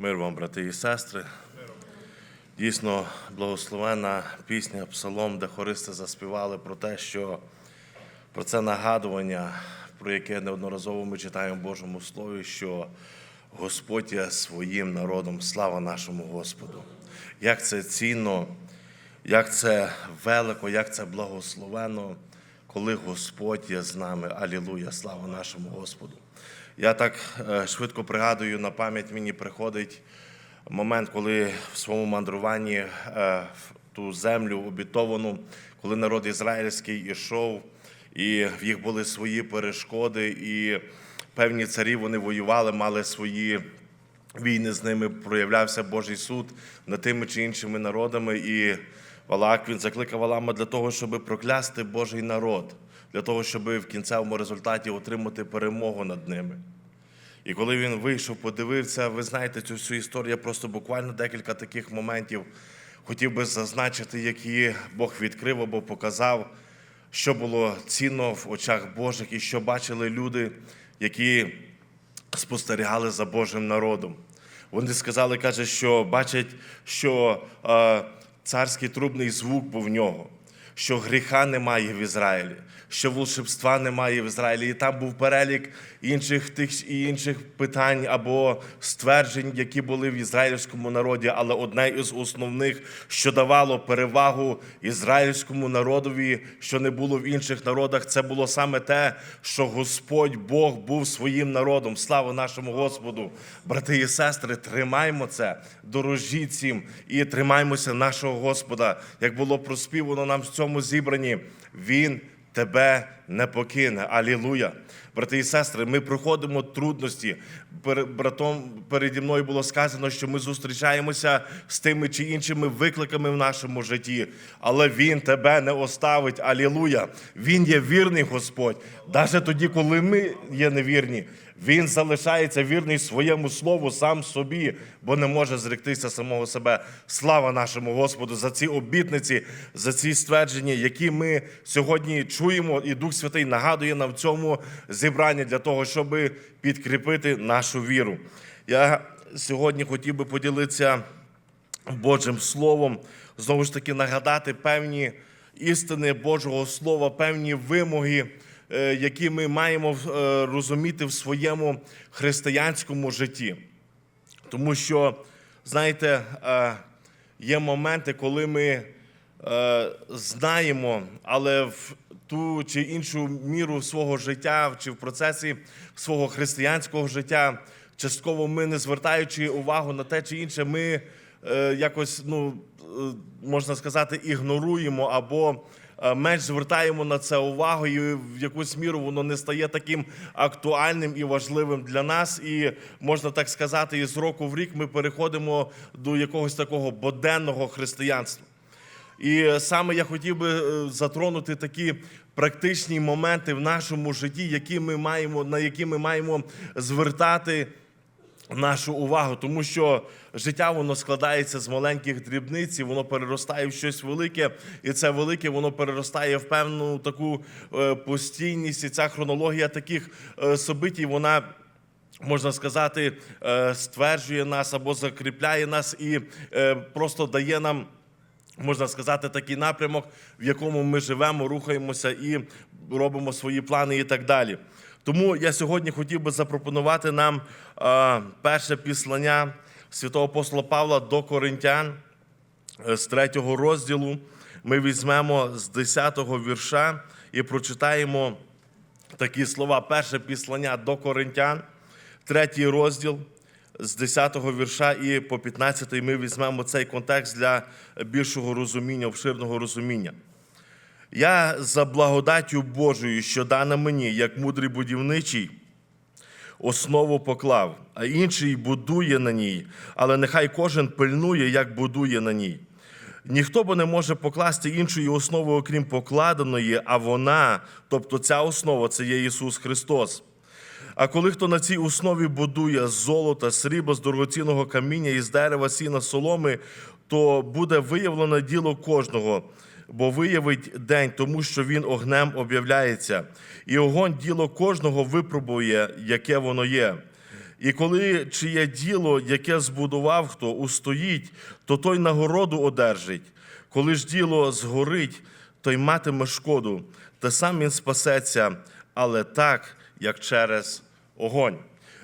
Мир вам, брати і сестри. Дійсно, благословена пісня, псалом, де хористи заспівали про те, що про це нагадування, про яке неодноразово ми читаємо в Божому Слові, що Господь є своїм народом. Слава нашому Господу! Як це цінно, як це велико, як це благословено, коли Господь є з нами. Алілуя! Слава нашому Господу! Я так е, швидко пригадую, на пам'ять мені приходить момент, коли в своєму мандруванні е, в ту землю обітовану, коли народ ізраїльський ішов, і в їх були свої перешкоди, і певні царі вони воювали, мали свої війни з ними, проявлявся Божий суд над тими чи іншими народами. І Валак він закликав Валама для того, щоб проклясти Божий народ, для того, щоб в кінцевому результаті отримати перемогу над ними. І коли він вийшов, подивився, ви знаєте цю всю історію, я просто буквально декілька таких моментів хотів би зазначити, які Бог відкрив або показав, що було цінно в очах Божих і що бачили люди, які спостерігали за Божим народом. Вони сказали, каже, що бачать, що е, царський трубний звук був в нього, що гріха немає в Ізраїлі, що волшебства немає в Ізраїлі. І там був перелік інших тих і інших питань або стверджень, які були в ізраїльському народі. Але одне із основних, що давало перевагу ізраїльському народові, що не було в інших народах, це було саме те, що Господь Бог був своїм народом. Слава нашому Господу, брати і сестри, тримаймо це, дорожіть цим і тримаймося нашого Господа, як було проспівано нам в цьому зібранні. Він тебе не покине. Алілуя. Брати і сестри, ми проходимо трудності. Братом переді мною було сказано, що ми зустрічаємося з тими чи іншими викликами в нашому житті, але Він тебе не оставить. Алілуя. Він є вірний Господь. Навіть тоді, коли ми є невірні, він залишається вірний своєму слову сам собі, бо не може зректися самого себе. Слава нашому Господу за ці обітниці, за ці ствердження, які ми сьогодні чуємо, і Дух Святий нагадує нам в цьому зібранні для того, щоб підкріпити нашу віру. Я сьогодні хотів би поділитися Божим Словом, знову ж таки нагадати певні істини Божого Слова, певні вимоги, які ми маємо е, розуміти в своєму християнському житті. Тому що, знаєте, е, є моменти, коли ми е, знаємо, але в ту чи іншу міру свого життя чи в процесі свого християнського життя, частково ми не звертаючи увагу на те чи інше, ми е, якось, ну, е, можна сказати, ігноруємо або е, менш звертаємо на це увагу, і в якусь міру воно не стає таким актуальним і важливим для нас. І можна так сказати, із року в рік ми переходимо до якогось такого боденного християнства. І саме я хотів би е, затронути такі практичні моменти в нашому житті, які ми маємо, на які ми маємо звертати нашу увагу, тому що життя воно складається з маленьких дрібниць, і воно переростає в щось велике, і це велике воно переростає в певну таку е, постійність. І ця хронологія таких е, собитій, вона. Можна сказати, е, стверджує нас або закріпляє нас і просто дає нам, можна сказати, такий напрямок, в якому ми живемо, рухаємося і робимо свої плани і так далі. Тому я сьогодні хотів би запропонувати нам перше післання святого апостола Павла до Коринтян е, з третього розділу. Ми візьмемо з 10-го вірша і прочитаємо такі слова. Перше післання до Коринтян, третій розділ з 10-го вірша і по 15-й ми візьмемо цей контекст для більшого розуміння, обширного розуміння. Я за благодаттю Божою, що дана мені, як мудрий будівничий, основу поклав, а інший будує на ній, але нехай кожен пильнує, як будує на ній. Ніхто бо не може покласти іншої основи, окрім покладеної, а вона, тобто ця основа, це є Ісус Христос. А коли хто на цій основі будує з золота, срібла, з дорогоцінного каміння, із дерева, сіна, соломи, то буде виявлено діло кожного, бо виявить день, тому що він огнем об'являється, і огонь діло кожного випробує, яке воно є. І коли чиє діло, яке збудував хто, устоїть, то той нагороду одержить. Коли ж діло згорить, той матиме шкоду, та сам він спасеться, але так, як через огонь.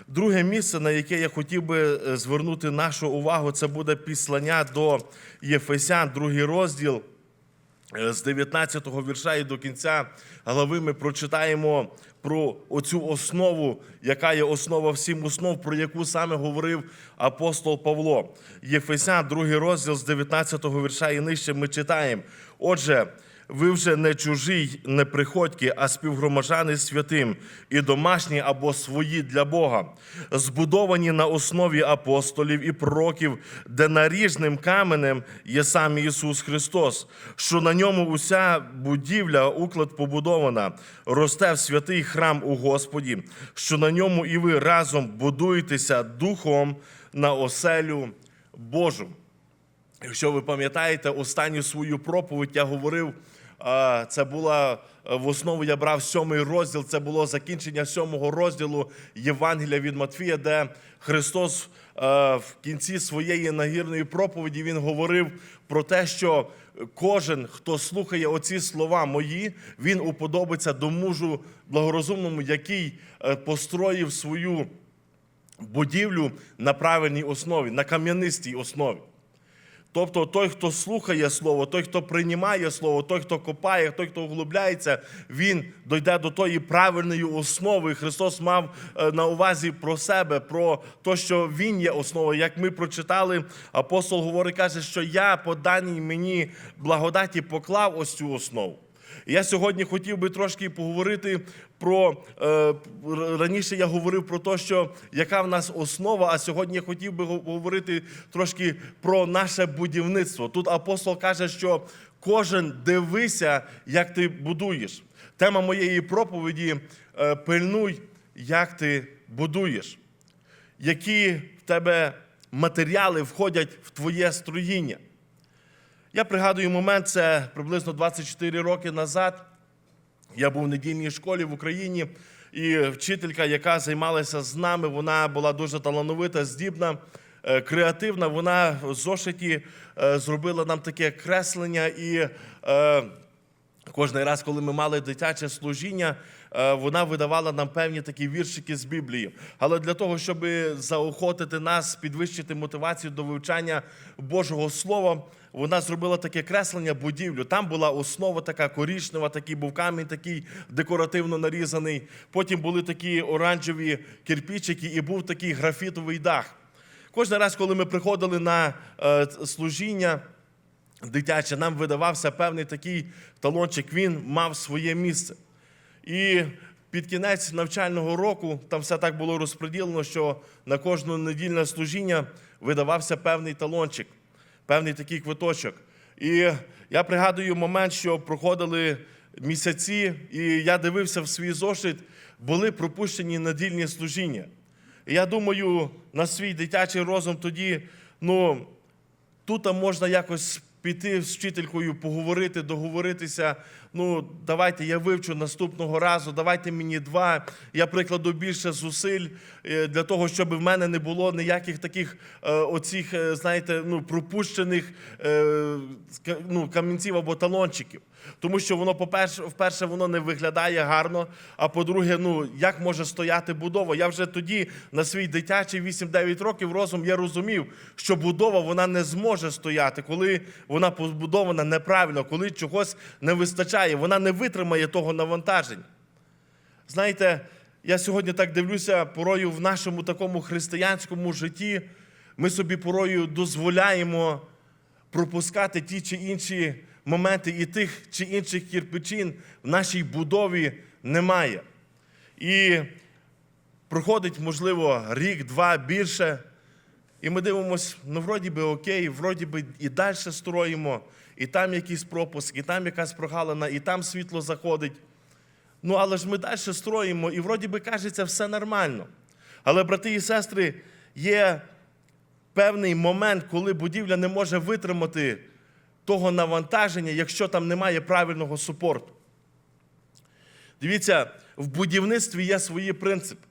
Друге місце, на яке я хотів би е, звернути нашу увагу, це буде післання до Єфесян, другий розділ. Е, З 19-го вірша і до кінця глави ми прочитаємо про оцю основу, яка є основа всім основ, про яку саме говорив апостол Павло. Єфесян, другий розділ з 19-го вірша і нижче ми читаємо. Отже, ви вже не чужі, не приходьки, а співгромажани святим і домашні або свої для Бога, збудовані на основі апостолів і пророків, де наріжним каменем є сам Ісус Христос, що на ньому уся будівля, уклад побудована, росте в святий храм у Господі, що на ньому і ви разом будуєтеся духом на оселю Божу. Якщо ви пам'ятаєте, останню свою проповідь я говорив, це була е, в основу я брав сьомий розділ, це було закінчення сьомого розділу Євангелія від Матфія, де Христос е, в кінці своєї нагірної проповіді він говорив про те, що кожен, хто слухає оці слова мої, він уподобиться до мужу благорозумному, який е, построїв свою будівлю на правильній основі, на кам'янистій основі. Тобто той, хто слухає слово, той, хто приймає слово, той, хто копає, той, хто углубляється, він дойде до тої правильної основи. Христос мав е, на увазі про себе, про те, що Він є основою. Як ми прочитали, апостол говорить, каже, що я по даній мені благодаті поклав ось цю основу. Я сьогодні хотів би трошки поговорити про е, раніше я говорив про те, що яка в нас основа, а сьогодні я хотів би говорити трошки про наше будівництво. Тут апостол каже, що кожен дивися, як ти будуєш. Тема моєї проповіді е, пильнуй, як ти будуєш, які в тебе матеріали входять в твоє строїння. Я пригадую момент, це приблизно 24 роки назад. Я був в недільній школі в Україні, і вчителька, яка займалася з нами, вона була дуже талановита, здібна, е, креативна. Вона в зошиті е, зробила нам таке креслення і. Кожний раз, коли ми мали дитяче служіння, е, вона видавала нам певні такі віршики з Біблії. Але для того, щоб заохотити нас, підвищити мотивацію до вивчання Божого Слова, вона зробила таке креслення будівлю. Там була основа така корічнева, такий був камінь, такий декоративно нарізаний. Потім були такі оранжеві кирпичики, і був такий графітовий дах. Кожен раз, коли ми приходили на е, служіння, дитяче, нам видавався певний такий талончик, він мав своє місце. І під кінець навчального року там все так було розподілено, що на кожне недільне служіння видавався певний талончик, певний такий квиточок. І я пригадую момент, що проходили місяці, і я дивився в свій зошит, були пропущені недільні служіння. І я думаю, на свій дитячий розум тоді, ну, Тут можна якось піти з вчителькою, поговорити, договоритися. Ну, давайте я вивчу наступного разу, давайте мені два. Я прикладу більше зусиль е, для того, щоб в мене не було ніяких таких е, оцих, е, знаєте, ну, пропущених ну, камінців або талончиків. Тому що воно, по-перше, вперше, воно не виглядає гарно. А по-друге, ну як може стояти будова? Я вже тоді на свій дитячий 8-9 років розум я розумів, що будова вона не зможе стояти, коли вона побудована неправильно, коли чогось не вистачає, вона не витримає того навантаження. Знаєте, я сьогодні так дивлюся, порою в нашому такому християнському житті ми собі порою дозволяємо пропускати ті чи інші моменти, і тих чи інших кірпичин в нашій будові немає. І проходить, можливо, рік, два більше. І ми дивимося, ну, вроді би окей, вроді би і далі строїмо, і там якийсь пропуск, і там якась прогалина, і там світло заходить. Ну, але ж ми далі строїмо, і вроді би кажеться, все нормально. Але, брати і сестри, є певний момент, коли будівля не може витримати того навантаження, якщо там немає правильного супорту. Дивіться, в будівництві є свої принципи.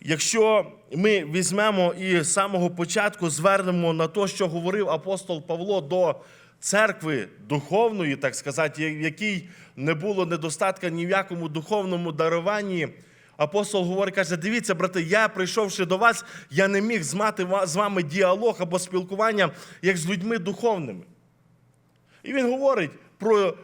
Якщо ми візьмемо і з самого початку звернемо на те, що говорив апостол Павло до церкви духовної, так сказати, в якій не було недостатка ні в якому духовному даруванні, апостол говорить, каже: дивіться, брати, я прийшовши до вас, я не міг змати з вами діалог або спілкування як з людьми духовними. І він говорить про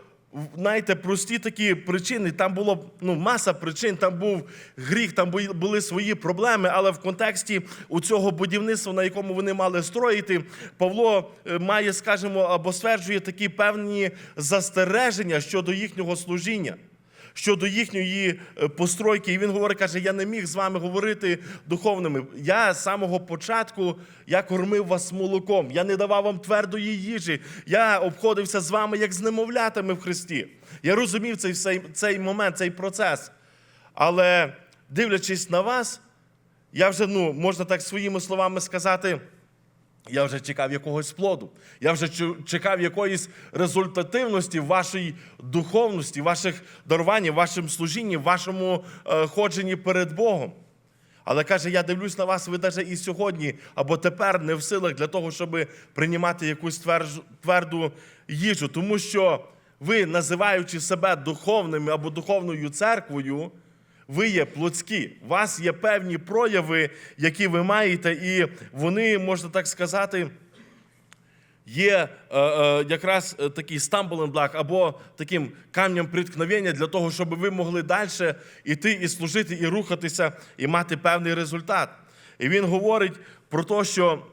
знаєте, прості такі причини. Там було ну, маса причин, там був гріх, там були- свої проблеми, але в контексті у цього будівництва, на якому вони мали строїти, Павло е, має, скажімо, або стверджує такі певні застереження щодо їхнього служіння. Щодо їхньої е, постройки, і він говорить, каже: я не міг з вами говорити духовними. Я з самого початку я кормив вас молоком, я не давав вам твердої їжі. Я обходився з вами як з немовлятами в Христі. Я розумів цей, цей, момент, цей процес. Але дивлячись на вас, я вже, ну, можна так своїми словами сказати. Я вже чекав якогось плоду. Я вже чекав якоїсь результативності в вашій духовності, ваших даруваннях, в вашому служінні, вашому е, ходженні перед Богом. Але каже, я дивлюсь на вас, ви навіть і сьогодні, або тепер не в силах для того, щоб приймати якусь тверду їжу. Тому що ви, називаючи себе духовними або духовною церквою, ви є плотські. У вас є певні прояви, які ви маєте, і вони, можна так сказати, є е, е, якраз е, такий stumbling block або таким камнем приткновення для того, щоб ви могли далі йти і служити, і рухатися, і мати певний результат. І він говорить про те, що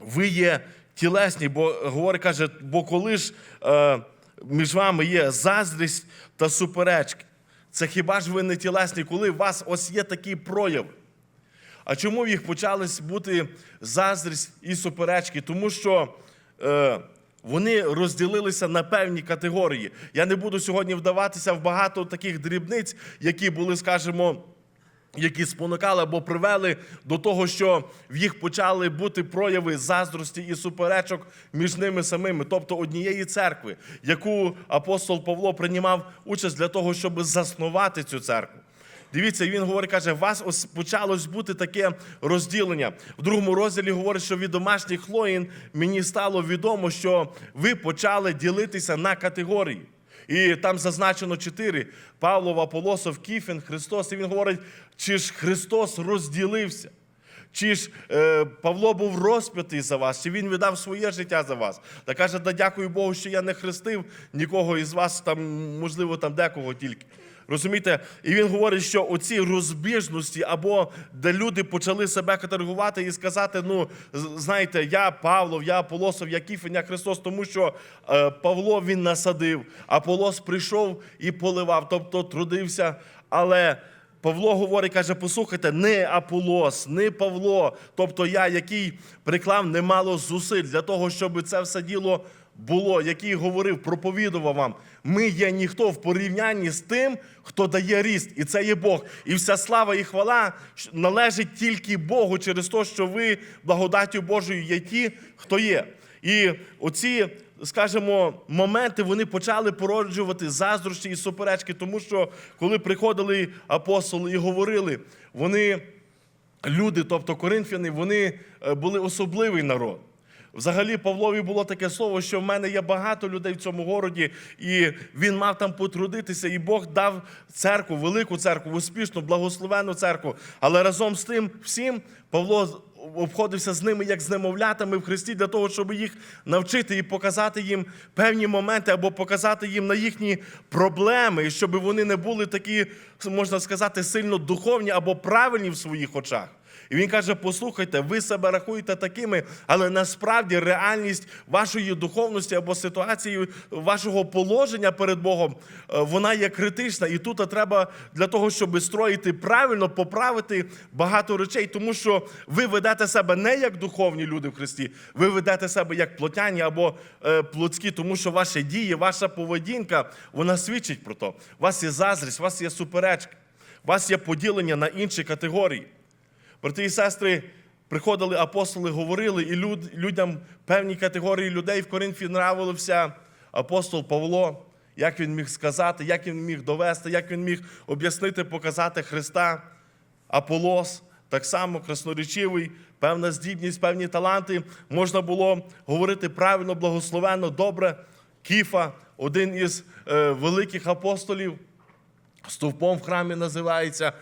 ви є тілесні, бо говорить, каже, бо коли ж е, між вами є заздрість та суперечки, це хіба ж ви не тілесні, коли у вас ось є такий прояв? А чому в їх почались бути заздрість і суперечки? Тому що е, вони розділилися на певні категорії. Я не буду сьогодні вдаватися в багато таких дрібниць, які були, скажімо, які спонукали або привели до того, що в їх почали бути прояви заздрості і суперечок між ними самими, тобто однієї церкви, яку апостол Павло приймав участь для того, щоб заснувати цю церкву. Дивіться, він говорить, каже, у вас ось почалось бути таке розділення. В другому розділі говорить, що від домашніх лоїн мені стало відомо, що ви почали ділитися на категорії. І там зазначено чотири: Павлов, Аполосов, Кіфін, Христос. І він говорить, чи ж Христос розділився? Чи ж е, Павло був розп'ятий за вас, чи він віддав своє життя за вас? Та каже, да дякую Богу, що я не хрестив нікого із вас, там, можливо, там декого тільки. Розумієте? І він говорить, що оці розбіжності, або де люди почали себе категорувати і сказати: ну, знаєте, я Павлов, я Аполосов, я Кіфін, я Христос, тому що е, Павло він насадив, Аполос прийшов і поливав, тобто трудився. Але Павло говорить, каже: послухайте, не Аполос, не Павло, тобто я, який приклав немало зусиль для того, щоб це все діло було, який говорив, проповідував вам. Ми є ніхто в порівнянні з тим, хто дає ріст, і це є Бог. І вся слава і хвала належить тільки Богу через те, що ви благодаттю Божою є ті, хто є. І оці, скажімо, моменти вони почали породжувати заздрощі і суперечки, тому що коли приходили апостоли і говорили, вони люди, тобто коринфяни, вони е, були особливий народ. Взагалі, Павлові було таке слово, що в мене є багато людей в цьому городі, і він мав там потрудитися, і Бог дав церкву, велику церкву, успішну, благословенну церкву. Але разом з тим всім Павло обходився з ними як з немовлятами в Христі для того, щоб їх навчити і показати їм певні моменти або показати їм на їхні проблеми, і щоб вони не були такі, можна сказати, сильно духовні або правильні в своїх очах. І він каже: послухайте, ви себе рахуєте такими, але насправді реальність вашої духовності або ситуації вашого положення перед Богом, е, вона є критична. І тут треба для того, щоб строїти правильно, поправити багато речей, тому що ви ведете себе не як духовні люди в Христі, ви ведете себе як плотяні або е, плотські, тому що ваші дії, ваша поведінка, вона свідчить про то. У вас є заздрість, у вас є суперечки, у вас є поділення на інші категорії. Брати і сестри, приходили апостоли, говорили, і люд, людям певні категорії людей в Коринфі нравився апостол Павло, як він міг сказати, як він міг довести, як він міг об'яснити, показати Христа, Аполос. так само красноречивий, певна здібність, певні таланти. Можна було говорити правильно, благословенно, добре. Кіфа, один із е, великих апостолів, стовпом в храмі називається,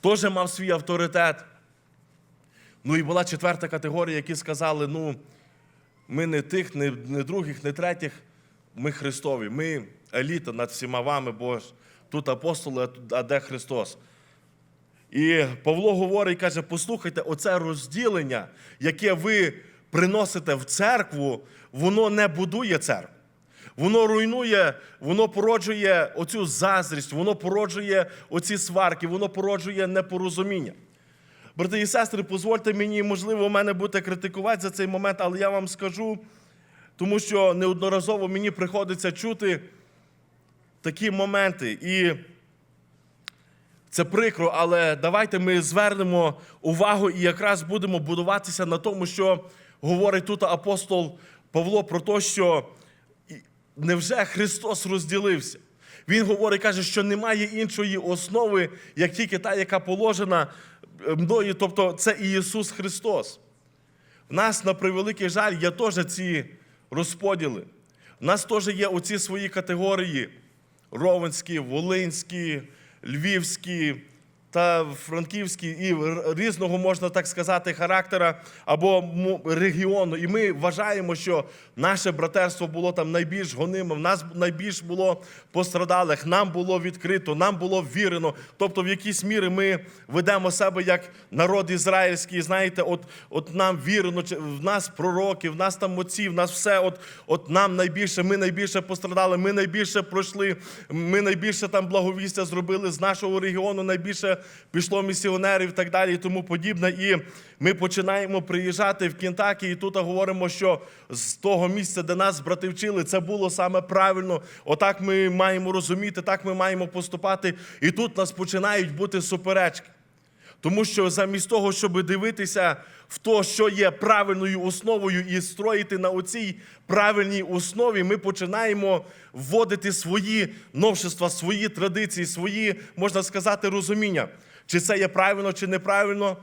теж мав свій авторитет. Ну і була четверта категорія, які сказали: ну, ми не тих, не, не других, не третіх, ми Христові. Ми еліта над всіма вами, бо тут апостоли, а де Христос. І Павло говорить, каже: послухайте, оце розділення, яке ви приносите в церкву, воно не будує церкву. Воно руйнує, воно породжує оцю заздрість, воно породжує оці сварки, воно породжує непорозуміння. Брати і сестри, дозвольте мені, можливо, мене буде критикувати за цей момент, але я вам скажу, тому що неодноразово мені приходиться чути такі моменти. І це прикро, але давайте ми звернемо увагу і якраз будемо будуватися на тому, що говорить тут апостол Павло про те, що невже Христос розділився. Він говорить, каже, що немає іншої основи, як тільки та, яка положена мною, тобто це і Ісус Христос. В нас, на превеликий жаль, є теж ці розподіли. У нас теж є оці свої категорії: Ровенські, Волинські, Львівські та Франківські, і різного можна так сказати характера або регіону. І ми вважаємо, що наше братерство було там найбільш гониме, в нас найбільш було пострадалих, нам було відкрито, нам було вірено. Тобто, в якійсь мірі ми ведемо себе як народ ізраїльський. Знаєте, от, от нам вірено, в нас пророки, в нас там отці, в нас все. От, от нам найбільше, ми найбільше пострадали, ми найбільше пройшли, ми найбільше там благовістя зробили з нашого регіону, найбільше пішло місіонерів і так далі, і тому подібне. І ми починаємо приїжджати в Кентакі, і тут говоримо, що з того місця, де нас брати вчили, це було саме правильно. Отак ми маємо розуміти, так ми маємо поступати. І тут нас починають бути суперечки. Тому що замість того, щоб дивитися в те, що є правильною основою, і строїти на оцій правильній основі, ми починаємо вводити свої новшества, свої традиції, свої, можна сказати, розуміння. Чи це є правильно, чи неправильно.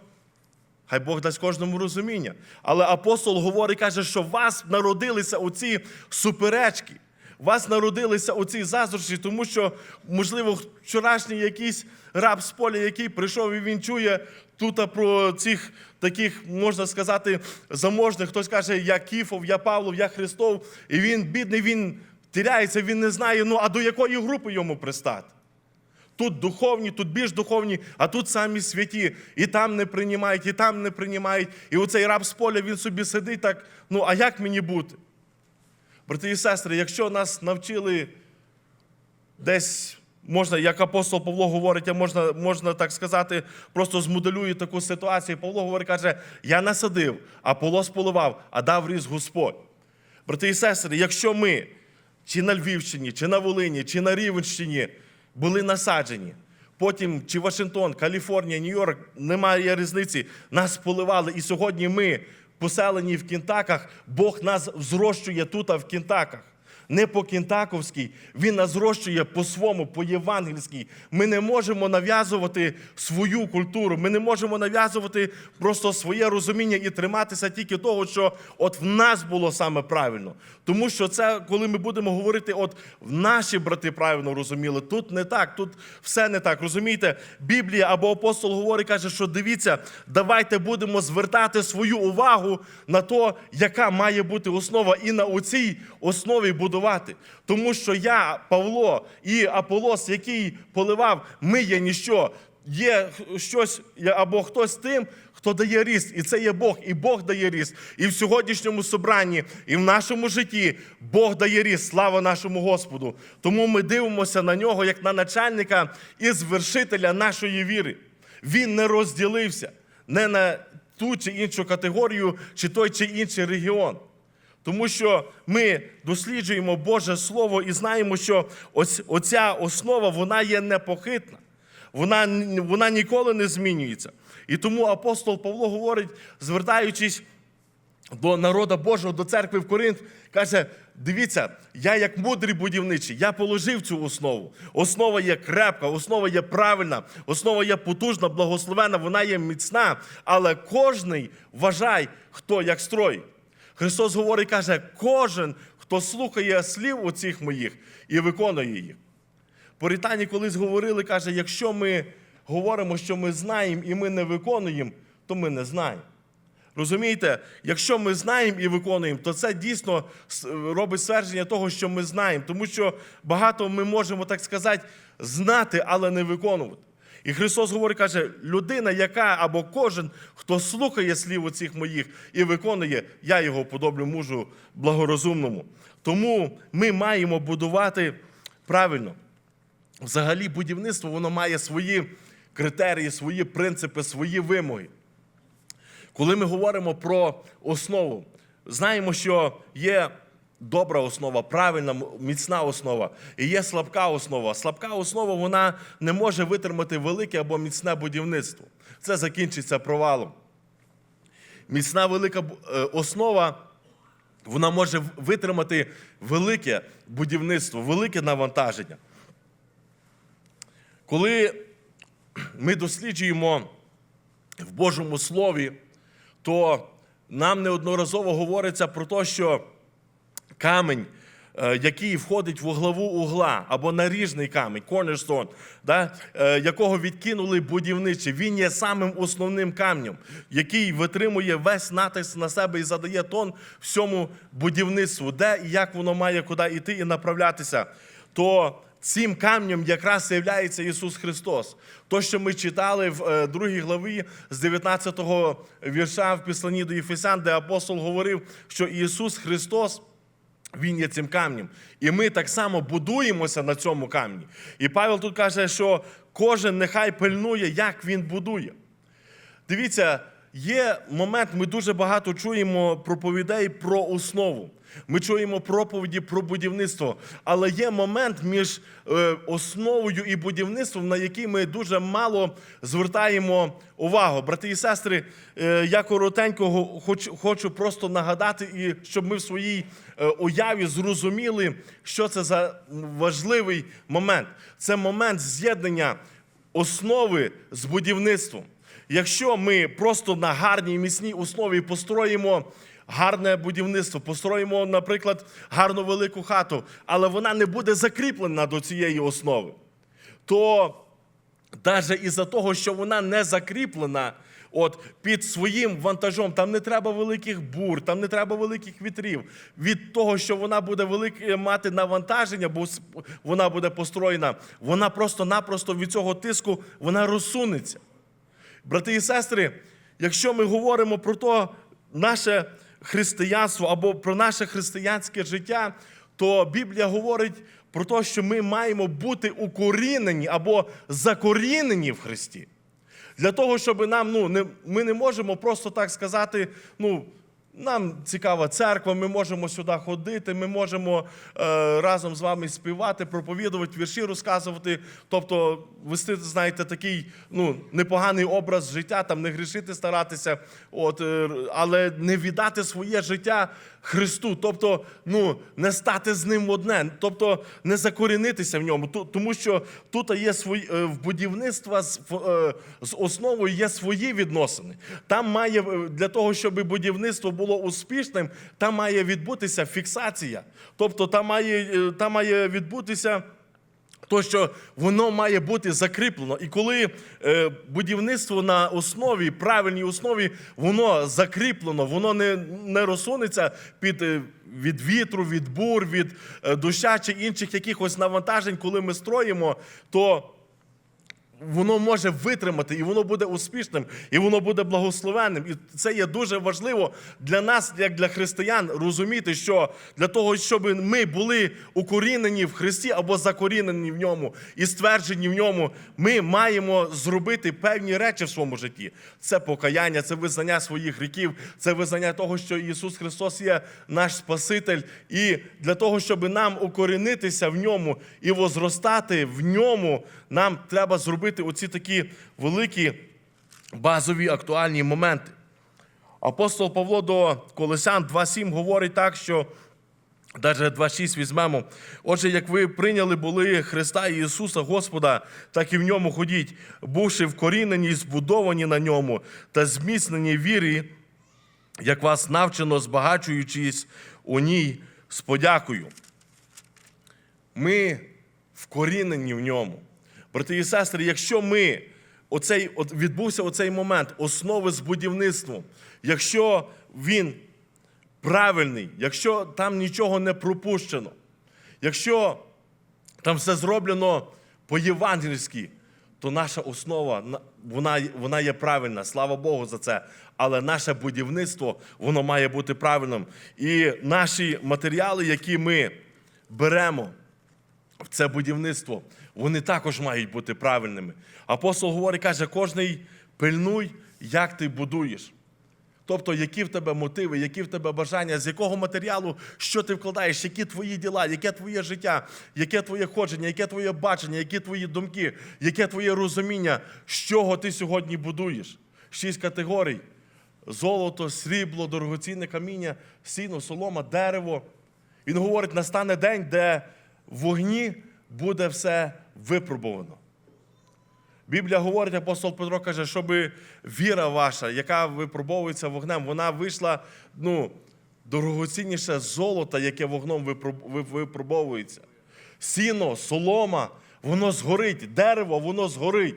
Хай Бог дасть кожному розуміння. Але апостол говорить, каже, що в вас народилися оці суперечки. У вас народилися оці заздрощі, тому що, можливо, вчорашній якийсь раб з поля, який прийшов і він чує тут про цих таких, можна сказати, заможних. Хтось каже, я Кіфов, я Павлов, я Христов. І він, бідний, він тіряється, він не знає, ну а до якої групи йому пристати. Тут духовні, тут більш духовні, а тут самі святі. І там не приймають, і там не приймають. І оцей раб з поля він собі сидить так. Ну, а як мені бути? Брати і сестри, якщо нас навчили десь, можна, як апостол Павло говорить, а можна, можна так сказати, просто змоделює таку ситуацію. Павло говорить, каже: я насадив, а Полос поливав, а дав ріс Господь. Брати і сестри, якщо ми чи на Львівщині, чи на Волині, чи на Рівенщині були насаджені, потім чи Вашингтон, Каліфорнія, Нью-Йорк, немає різниці, нас поливали. І сьогодні ми поселені в Кінтаках, Бог нас зрощує тут, а в Кінтаках. Не по кінтаковській, він нас зрощує по-свому, по-євангельській. Ми не можемо нав'язувати свою культуру, ми не можемо нав'язувати просто своє розуміння і триматися тільки того, що от в нас було саме правильно. Тому що це, коли ми будемо говорити, от наші брати правильно розуміли, тут не так, тут все не так. Розумієте, Біблія або апостол говорить, каже, що дивіться, давайте будемо звертати свою увагу на те, яка має бути основа, і на оцій основі будувати. Тому що я, Павло і Аполос, який поливав, ми є ніщо. Є щось або хтось тим, хто дає ріст, і це є Бог, і Бог дає ріст. І в сьогоднішньому собранні, і в нашому житті Бог дає ріст. Слава нашому Господу. Тому ми дивимося на нього як на начальника і звершителя нашої віри. Він не розділився не на ту чи іншу категорію, чи той чи інший регіон. Тому що ми досліджуємо Боже Слово і знаємо, що ось оця основа вона є непохитна. Вона, вона ніколи не змінюється. І тому апостол Павло говорить, звертаючись до народа Божого, до церкви в Коринф, каже: дивіться, я як мудрий будівничий, я положив цю основу. Основа є крепка, основа є правильна, основа є потужна, благословена, вона є міцна, але кожний вважай, хто як строїть. Христос говорить, каже, кожен, хто слухає слів оцих моїх і виконує їх. Порітані колись говорили, каже, якщо ми говоримо, що ми знаємо і ми не виконуємо, то ми не знаємо. Розумієте, якщо ми знаємо і виконуємо, то це дійсно робить ствердження того, що ми знаємо, тому що багато ми можемо так сказати знати, але не виконувати. І Христос говорить, каже, людина, яка або кожен, хто слухає слів оцих моїх і виконує, я його подоблю мужу благорозумному. Тому ми маємо будувати правильно. Взагалі, будівництво воно має свої критерії, свої принципи, свої вимоги. Коли ми говоримо про основу, знаємо, що є добра основа, правильна, міцна основа, і є слабка основа. Слабка основа вона не може витримати велике або міцне будівництво. Це закінчиться провалом. Міцна велика е, основа. Вона може витримати велике будівництво, велике навантаження. Коли ми досліджуємо в Божому Слові, то нам неодноразово говориться про те, що камінь, е, який входить в главу угла або наріжний камінь, cornerstone, да, е, якого відкинули будівничі, він є самим основним камнем, який витримує весь натиск на себе і задає тон всьому будівництву, де і як воно має куди йти і направлятися. То Цим камнем якраз є Ісус Христос. То, що ми читали в е, другій главі з 19-го вірша в Післанні до Єфесян, де апостол говорив, що Ісус Христос він є цим камнем. І ми так само будуємося на цьому камні. І Павел тут каже, що кожен нехай пильнує, як він будує. Дивіться, є момент, ми дуже багато чуємо проповідей про основу. Ми чуємо проповіді про будівництво, але є момент між е, основою і будівництвом, на який ми дуже мало звертаємо увагу. Брати і сестри, е, я коротенько хочу просто нагадати, і щоб ми в своїй е, уяві зрозуміли, що це за важливий момент. Це момент з'єднання основи з будівництвом. Якщо ми просто на гарній міцній основі построїмо гарне будівництво, построїмо, наприклад, гарну велику хату, але вона не буде закріплена до цієї основи, то навіть із-за того, що вона не закріплена от, під своїм вантажом, там не треба великих бур, там не треба великих вітрів. Від того, що вона буде велике мати навантаження, бо вона буде построєна, вона просто-напросто від цього тиску вона розсунеться. Брати і сестри, якщо ми говоримо про то, наше християнство або про наше християнське життя, то Біблія говорить про те, що ми маємо бути укорінені або закорінені в Христі. Для того, щоб нам, ну, не, ми не можемо просто так сказати, ну, нам цікава церква, ми можемо сюди ходити, ми можемо е, разом з вами співати, проповідувати, вірші розказувати. Тобто, вести, знаєте, такий ну, непоганий образ життя, там не грішити, старатися, от, е, але не віддати своє життя Христу. Тобто, ну, не стати з ним одне, тобто не закорінитися в ньому. Тому що тут є свої, е, в будівництва з, е, з основою є свої відносини. Там має е, для того, щоб будівництво було успішним, там має відбутися фіксація. Тобто там має, е, там має відбутися. То, що воно має бути закріплено. І коли е, будівництво на основі, правильній основі, воно закріплено, воно не, не розсунеться під, е, від вітру, від бур, від доща чи інших якихось навантажень, коли ми строїмо, то воно може витримати, і воно буде успішним, і воно буде благословенним. І це є дуже важливо для нас, як для християн, розуміти, що для того, щоб ми були укорінені в Христі або закорінені в ньому і стверджені в ньому, ми маємо зробити певні речі в своєму житті. Це покаяння, це визнання своїх гріхів, це визнання того, що Ісус Христос є наш Спаситель. І для того, щоб нам укорінитися в ньому і возростати в ньому, нам треба зробити оці такі великі базові актуальні моменти. Апостол Павло до Колосян 2.7 говорить так, що навіть 2.6 візьмемо. Отже, як ви прийняли були Христа і Ісуса Господа, так і в ньому ходіть, бувши вкорінені, збудовані на ньому та зміцнені вірі, як вас навчено, збагачуючись у ній з подякою. Ми вкорінені в ньому. Брати і сестри, якщо ми оцей, от відбувся оцей момент основи з будівництвом, якщо він правильний, якщо там нічого не пропущено, якщо там все зроблено по-євангельськи, то наша основа вона, вона є правильна. Слава Богу за це. Але наше будівництво воно має бути правильним. І наші матеріали, які ми беремо в це будівництво, вони також мають бути правильними. Апостол говорить, каже, кожний пильнуй, як ти будуєш. Тобто, які в тебе мотиви, які в тебе бажання, з якого матеріалу, що ти вкладаєш, які твої діла, яке твоє життя, яке твоє ходження, яке твоє бачення, які твої думки, яке твоє розуміння, з чого ти сьогодні будуєш. Шість категорій: золото, срібло, дорогоцінне каміння, сіно, солома, дерево. Він говорить, настане день, де в вогні буде все випробовано. Біблія говорить, апостол Петро каже, щоб віра ваша, яка випробовується вогнем, вона вийшла ну, дорогоцінніше золота, яке вогном випробовується. Сіно, солома, воно згорить, дерево, воно згорить.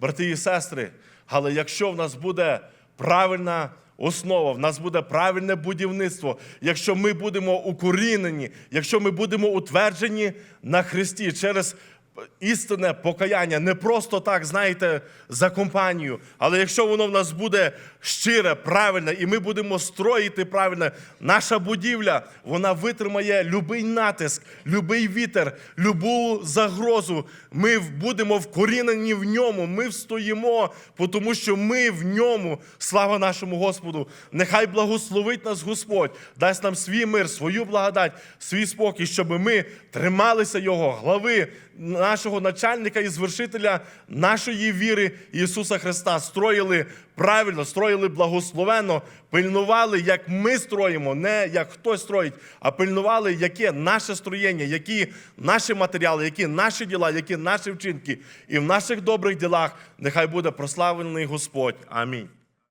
Брати і сестри, але якщо в нас буде правильна основа, в нас буде правильне будівництво, якщо ми будемо укорінені, якщо ми будемо утверджені на Христі через істинне покаяння, не просто так, знаєте, за компанію, але якщо воно в нас буде щире, правильне, і ми будемо строїти правильно, наша будівля, вона витримає любий натиск, любий вітер, любу загрозу. Ми будемо вкорінені в ньому, ми встоїмо, тому що ми в ньому. Слава нашому Господу! Нехай благословить нас Господь, дасть нам свій мир, свою благодать, свій спокій, щоб ми трималися Його, глави нашого начальника і звершителя нашої віри Ісуса Христа, строїли правильно, строїли благословенно, пильнували, як ми строїмо, не як хтось строїть, а пильнували, яке наше строєння, які наші матеріали, які наші діла, які наші вчинки. І в наших добрих ділах нехай буде прославлений Господь. Амінь.